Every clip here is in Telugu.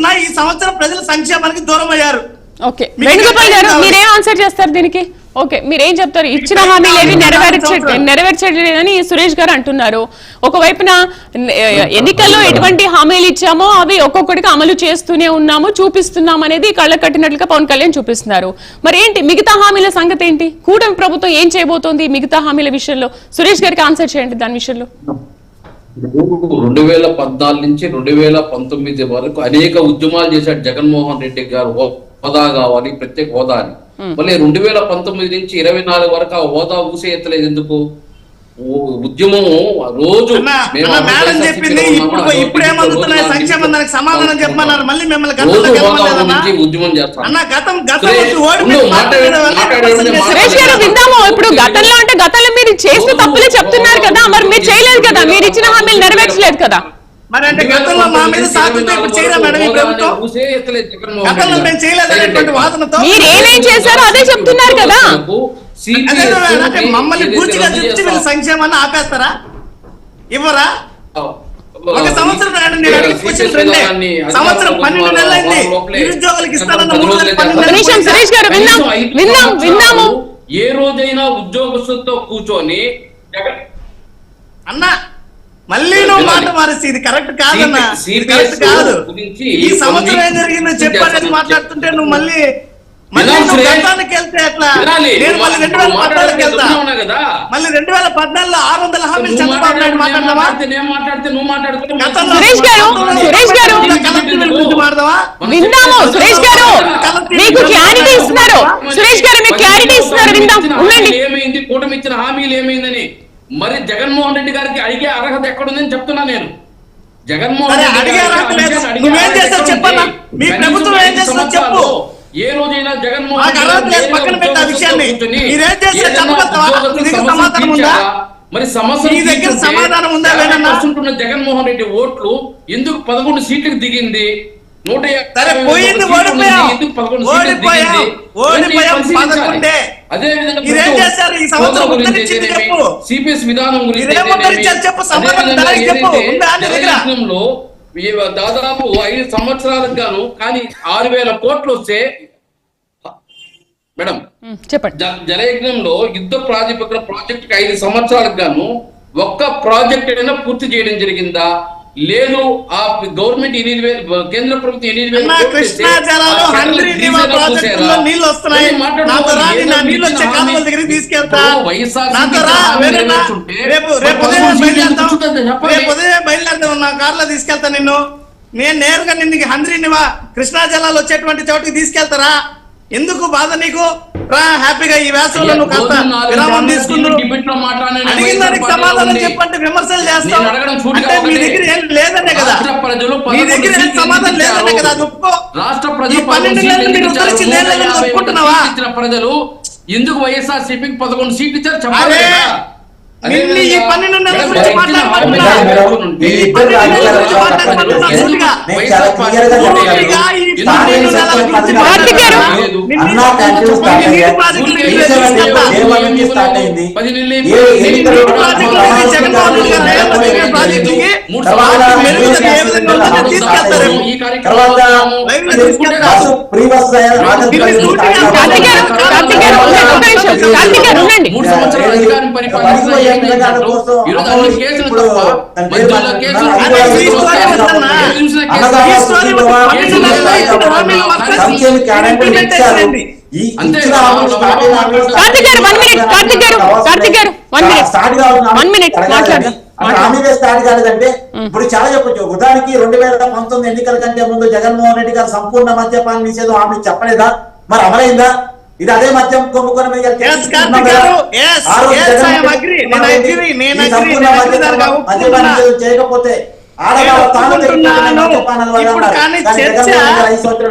చెప్తున్నా ఈ సంవత్సరం ప్రజల సంక్షేమానికి దూరం అయ్యారు ఓకే. మీకు వేణుగోపాల్ గారు కావాలి. మీరేం ఆన్సర్ చేస్తారు దీనికి? ఓకే మీరేం చెప్తారు? ఇచ్చిన మీకు హామీలు ఏవి కావాలి. నెరవేర్చే. నెరవేర్చలేదని సురేష్ గారు అంటున్నారు. ఒకవైపున ఎన్నికల్లో ఎటువంటి హామీలు ఇచ్చామో అవి ఒక్కొక్కటిగా అమలు చేస్తూనే ఉన్నాము చూపిస్తున్నాం అనేది కళ్ళ కట్టినట్లుగా పవన్ కళ్యాణ్ చూపిస్తున్నారు. మరి ఏంటి మిగతా హామీల సంగతి ఏంటి కూటమి ప్రభుత్వం ఏం చేయబోతోంది మిగతా హామీల విషయంలో? సురేష్ గారికి ఆన్సర్ చేయండి దాని విషయంలో. రెండు వేల పద్నాలుగు నుంచి రెండు వేల పంతొమ్మిది వరకు అనేక ఉద్యమాలు చేశాడు జగన్మోహన్ రెడ్డి గారు. హోదా కావాలి ప్రత్యేక హోదా అని. మళ్ళీ రెండు వేల పంతొమ్మిది నుంచి ఇరవై నాలుగు వరకు ఆ హోదా ఊసే ఎత్తలేదు ఎందుకు ఉద్యమం రోజు ఉద్యమం చేస్తాం. ఇప్పుడు గతంలో అంటే గతంలో మీరు చేసిన తప్పులే చెప్తున్నారు. మరి చేయలేదు కదా మీరు ఇచ్చిన హామీలు నెరవేర్చలేదు కదా. మరి అంటే గతంలో మా మీద సాకుతో ఇప్పుడు చేయరా మేడం ఈ ప్రభుత్వం? గతంలో మేము చేయలేదనేటువంటి వాదనతో మీరు ఏమేం చేశారో అదే చెప్తున్నారు కదా. అంటే మమ్మల్ని పూర్తిగా చూపించి వీళ్ళు సంక్షేమాన్ని ఆపేస్తారా? ఇవ్వరా? ఒక సంవత్సరం నాడు నేను అడిగిన క్వశ్చన్ రెండే. సంవత్సరం పన్నెండు నెలలు అయింది నిరుద్యోగులకు ఇస్తానన్న మూడు సురేష్ గారు విందాం విందాం విందాము ఏ రోజైనా ఉద్యోగస్తులతో కూర్చొని జగన్ అన్న మళ్ళీ నువ్వు మాట మారేసి ఇది కరెక్ట్ కాదన్న. కరెక్ట్ కాదు. ఈ సంవత్సరం ఏం జరిగిందో చెప్పాలని. మాట్లాడుతుంటే నువ్వు మళ్ళీ మళ్ళీ వినాలి నువ్వు సురేష్. గతానికి వెళ్తే ఎట్లా? వినాలి. నేను మళ్ళీ రెండు వేల పద్నాలుగుకి వెళ్తా. మళ్ళీ రెండు వేల పద్నాలుగులో ఆరు వందల హామీలు చంద్రబాబు నాయుడు మాట్లాడదావా సురేష్ గారు, విందాము సురేష్ మీకు క్లారిటీ ఇస్తున్నారు. సురేష్ గారు మీకు క్లారిటీ ఇస్తున్నారు. విందాం ఉండండి. ఏమైంది? కూటమి ఇచ్చిన హామీలు ఏమైందని మరి జగన్మోహన్ రెడ్డి గారికి అడిగే అర్హత ఎక్కడుందని చెప్తున్నా నేను. జగన్మోహన్ రెడ్డి ఏం చెప్పు. రోజైనా జగన్మోహన్ మీరేం సమాధానం ఉందా? జగన్మోహన్ రెడ్డి ఓట్లు ఎందుకు పదకొండు సీట్లకు దిగింది? నూట సీట్లు ఎందుకు పదకొండు సీట్లకు ఓడిపోయాం. దిగింది? అదే విధంగా మీరేం ప్రభుత్వం చేశారు ఈ సంవత్సరం హోదా గురించి ఉద్ధరించింది అయితేనేమి, చెప్పు. సిపిఎస్ విధానం గురించి చెప్పు, చెప్పు. ఉందా నీ దగ్గర? దాదాపు ఐదు సంవత్సరాలకు గాను కానీ ఆరు వేల కోట్లు వస్తే మేడం చెప్పండి జలయజ్ఞంలో యుద్ధ ప్రాతిపదికన ప్రాజెక్ట్ ఐదు సంవత్సరాలకు గాను ఒక్క ప్రాజెక్ట్ అయినా పూర్తి చేయడం జరిగిందా లేదు ఆ గవర్నమెంట్ ఎనిమిది వేలు కేంద్ర ప్రభుత్వం ఎనిమిది వేలు కృష్ణా జలాలు హండ్రీ ప్రాజెక్టులో? నీళ్ళు వస్తున్నాయి. నేను మాట్లాడుతున్నా, నాతో రా ఏదో నా నీళ్ళు వచ్చే కాలువల దగ్గరికి తీసుకెళ్తా. రేపు రేపు ఉదయం బయలుదేరుతాం. నా కార్లో తీసుకెళ్తా నిన్ను. నేను నేరుగా నిన్ను హంద్రీ నివా కృష్ణా జలాలు వచ్చేటువంటి చోటికి తీసుకెళ్తారా? ఎందుకు బాధ నీకు? రా హ్యాపీగా ఈ వేసవిలో నువ్వు కాస్త విరామం తీసుకుందు అడిగిన దానికి సమాధానం. చెప్పంటే విమర్శలు చేస్తావు అంటే మీ. దగ్గర ఏం లేదనే కదా. మీ దగ్గర ఏం సమాధానం లేదనే కదా అది? ఒప్పుకో. రాష్ట్ర ఈ ప్రజలు పన్నెండు ఒప్పుకుంటున్నావా? ప్రజలు ఎందుకు వైఎస్ఆర్ సిపికి పదకొండు సీట్లు ఇచ్చారు? చెప్పాలి ఈ తర్వాత సంవత్సరాలు మెరుగుదల మూడు సంవత్సరాల అధికారం ఈరోజు అన్ని కేసులు తప్ప మధ్యలో కేసులు స్టార్ట్ కాలేదంటే ఇప్పుడు చాలా చెప్పొచ్చు. ఉదాహరణకి రెండు వేల పంతొమ్మిది ఎన్నికల కంటే ముందు జగన్మోహన్ రెడ్డి గారు సంపూర్ణ మద్యపాన నిషేధం హామీ చెప్పలేదా? మరి అమలైందా? ఇది అదే మద్యం మీద. నిషేధం చేయకపోతే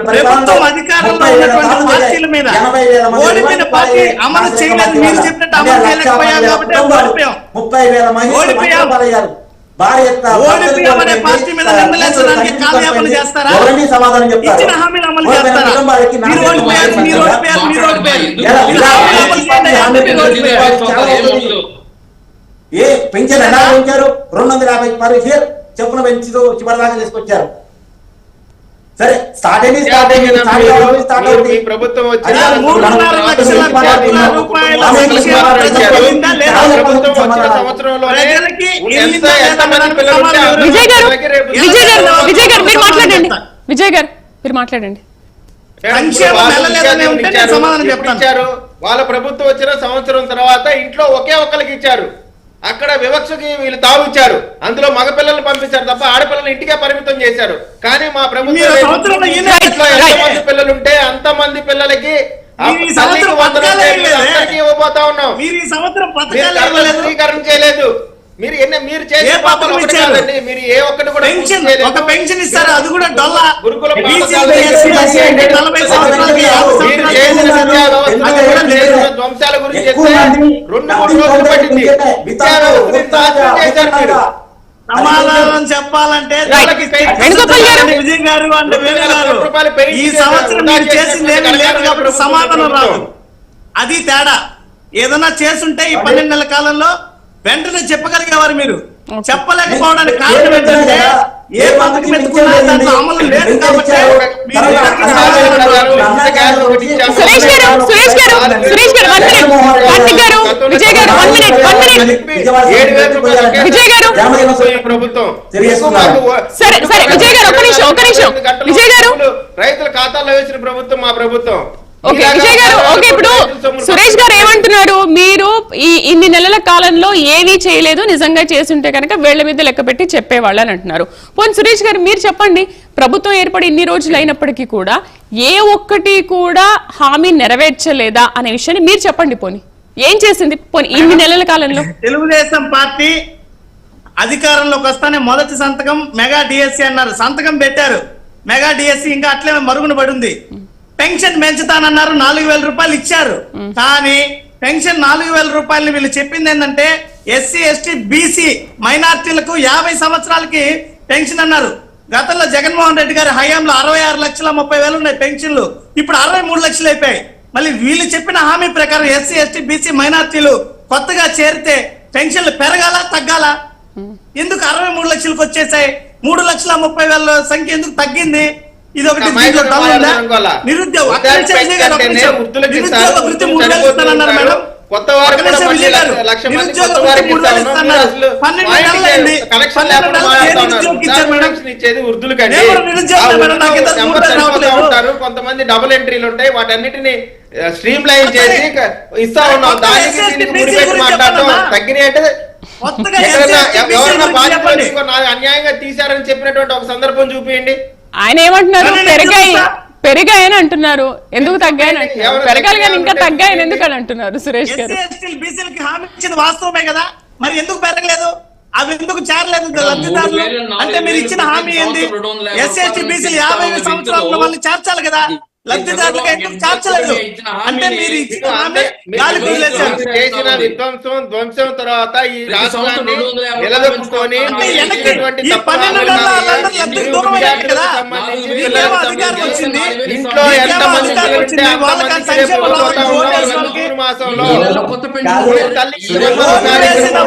ప్రభుత్వం అధికారంలో ఉన్నటువంటి పార్టీల మీద మంది ఓడిపోయిన పార్టీ. అమలు చేయలేదు మీరు. చెప్పినట్టు అమలు చేయలేకపోయాం కాబట్టి ఓడిపోయాం. ముప్పై వేల మహిళలు ఓడిపోయాం. ఎవరండి సమాధానం చెప్తారు? మీరు? మీరు మీరు మీరు మీరు. ఏ పెంచారు ఎలా పెంచారు రెండు వందల యాభై పర్ ఇయర్ చెప్పున పెంచుతూ చివరిదాకా తీసుకొచ్చారు. సరే స్టార్ట్ అయింది స్టార్ట్ అయింది స్టార్ట్ అవుతుంది ప్రభుత్వం విజయ్ గారు మీరు మాట్లాడండి. వాళ్ళ ప్రభుత్వం వచ్చిన సంవత్సరం తర్వాత ఇంట్లో ఒకే ఒక్కరికి ఇచ్చారు. అక్కడ వివక్షకి వీళ్ళు తావు ఇచ్చారు. అందులో మగపిల్లల్ని పంపించారు తప్ప ఆడపిల్లల్ని ఇంటికే పరిమితం చేశారు. కానీ మా ప్రభుత్వం పిల్లలు ఉంటే అంతమంది పిల్లలకి ఇవ్వబోతా ఉన్నాం. స్వీకరణ చేయలేదు. మీరు ఎన్ని మీరు చేసే? కాదండి. మీరు ఏ ఒక్కటి కూడా పెన్షన్. ఒక పెన్షన్ ఇస్తారు? అది కూడా డొల్లా. గురుకుల బీసీ, ధ్వంసాల గురించి రెండు మూడు రోజులు పట్టింది. సమాధానం చెప్పాలంటే. విజయ్ గారు అంటే ఈ సంవత్సరం మీరు చేసింది ఏమీ చేసిన లేదు కాబట్టి సమాధానం రాదు. అది తేడా. ఏదైనా చేసుంటే ఈ పన్నెండు నెలల కాలంలో వెంటనే చెప్పగలిగేవారు మీరు. చెప్పలేకపోవడానికి కారణం ఏంటంటే ఏ పథకం ఎత్తుకున్నా దాంట్లో అమలు లేదు కాబట్టి మీరు ఇద్దరికి సమాధానం రాదు. సురేష్ గారు సురేష్ గారు సురేష్ గారు వన్ మినిట్ కార్తిక్ గారు విజయ్ గారు వన్ మినిట్ వన్ మినిట్. ఏడు వేల రూపాయలు విజయ్ గారు. ఈ ప్రభుత్వం. తెలియజేస్తున్నారు. సరే, సరే, విజయ్ గారు, ఒక్క నిమిషం, ఒక్క నిమిషం. విజయ్ గారు. రైతుల ఖాతాల్లో వేసిన ప్రభుత్వం మా ప్రభుత్వం. ఓకే విజయ్ గారు ఓకే ఇప్పుడు సురేష్ గారు ఏమంటున్నారు? మీరు ఈ ఇన్ని నెలల కాలంలో ఏమీ చేయలేదు నిజంగా చేసుంటే కనుక వేళ్ళ మీద లెక్క పెట్టి చెప్పేవాళ్ళు అని అంటున్నారు. పోనీ సురేష్ గారు మీరు చెప్పండి ప్రభుత్వం ఏర్పడి ఇన్ని రోజులు అయినప్పటికీ కూడా ఏ ఒక్కటి కూడా హామీ నెరవేర్చలేదా అనే విషయాన్ని మీరు చెప్పండి పోనీ. ఏం చేసింది పోనీ ఇన్ని నెలల కాలంలో? తెలుగుదేశం పార్టీ అధికారంలోకి వస్తానే మొదటి సంతకం మెగా డిఎస్సి అన్నారు. సంతకం పెట్టారు. మెగా డిఎస్సి ఇంకా అట్లే మరుగున పడింది పెన్షన్ పెంచుతానన్నారు నాలుగు వేల రూపాయలు ఇచ్చారు. కానీ పెన్షన్ నాలుగు వేల రూపాయలు వీళ్ళు చెప్పింది ఏంటంటే ఎస్సీ ఎస్టీ బీసీ మైనార్టీలకు యాభై సంవత్సరాలకి పెన్షన్ అన్నారు. గతంలో జగన్మోహన్ రెడ్డి గారి హయాంలో అరవై ఆరు లక్షల ముప్పై వేలు ఉన్నాయి పెన్షన్లు. ఇప్పుడు అరవై మూడు లక్షలు అయిపోయాయి. మళ్ళీ వీళ్ళు చెప్పిన హామీ ప్రకారం ఎస్సీ ఎస్టీ బీసీ మైనార్టీలు కొత్తగా చేరితే పెన్షన్లు పెరగాల తగ్గాల? ఎందుకు అరవై మూడు లక్షలకు వచ్చేసాయి? మూడు లక్షల ముప్పై వేల సంఖ్య ఎందుకు తగ్గింది? ఇది ఒకటి? నిరుద్యోగ కొత్త ఇచ్చేది వృద్ధులు. ఉంటారు. కొంతమంది డబుల్ ఎంట్రీలు ఉంటాయి. వాటన్నిటిని స్ట్రీమ్ లైన్ చేసి ఇస్తా ఉన్నాం. దానికి మాట్లాడటం. తగ్గినాయి అంటే గురించి బాధ్యత అన్యాయంగా తీశారని చెప్పినటువంటి ఒక సందర్భం చూపియండి. ఆయన ఏమంటున్నారు? పెరిగాయి. పెరిగాయని అంటున్నారు. ఎందుకు తగ్గాయని అంటున్నారు? పెరగాలి కానీ ఇంకా తగ్గాయి తగ్గాయని ఎందుకు అని అంటున్నారు సురేష్ గారు? బీసీలకి హామీ ఇచ్చింది వాస్తవమే కదా? మరి ఎందుకు పెరగలేదు? అవి ఎందుకు చేరలేదు? లబ్ధిదారులు అంటే మీరు ఇచ్చిన హామీ ఏంది? ఎస్సీ ఎస్టీ బీసీలు యాభై సంవత్సరాల వాళ్ళని చేర్చాలి కదా? లబ్ధిదారులకు ఎందుకు చేర్చలేదు? అంటే మీరు ఇచ్చిన హామీ మీరు చేసిన విధ్వంసం ధ్వంసం తర్వాత ఈ రాష్ట్రాన్ని నిలదొక్కుని పన్నెండు లబ్ధికి దూరం అయ్యారు కదా. మీకేమో అధికారం వచ్చింది. ఇంట్లో అధికారం పిల్లలు వచ్చింది వాళ్ళకి సంక్షేమ.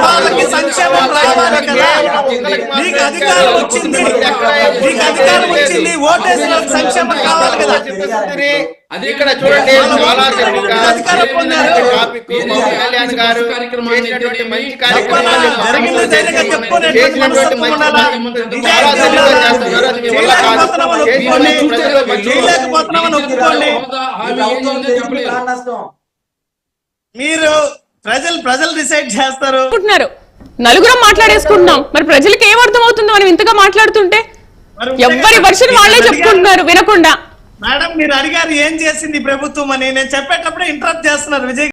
వాళ్ళకి సంక్షేమం రావాలి కదా? మీకు అధికారం వచ్చింది. మీకు అధికారం వచ్చింది. ఓటేసిన సంక్షేమం కావాలి కదా? ఇక్కడ చూడండి మీరు ప్రజలు ప్రజలు డిసైడ్ చేస్తారు. అనుకుంటున్నారు. నలుగురం మాట్లాడేసుకుంటున్నాం. మరి ప్రజలకు ఏం అర్థం అవుతుందో మనం ఇంతగా మాట్లాడుతుంటే? మరి ఎవ్వరి వర్షన్ వాళ్ళే చెప్పుకుంటున్నారు వినకుండా. మేడం మీరు అడిగారు ఏం చేసింది ప్రభుత్వం అని. నేను చెప్పేటప్పుడు ఇంటరప్ట్ చేస్తున్నారు విజయ్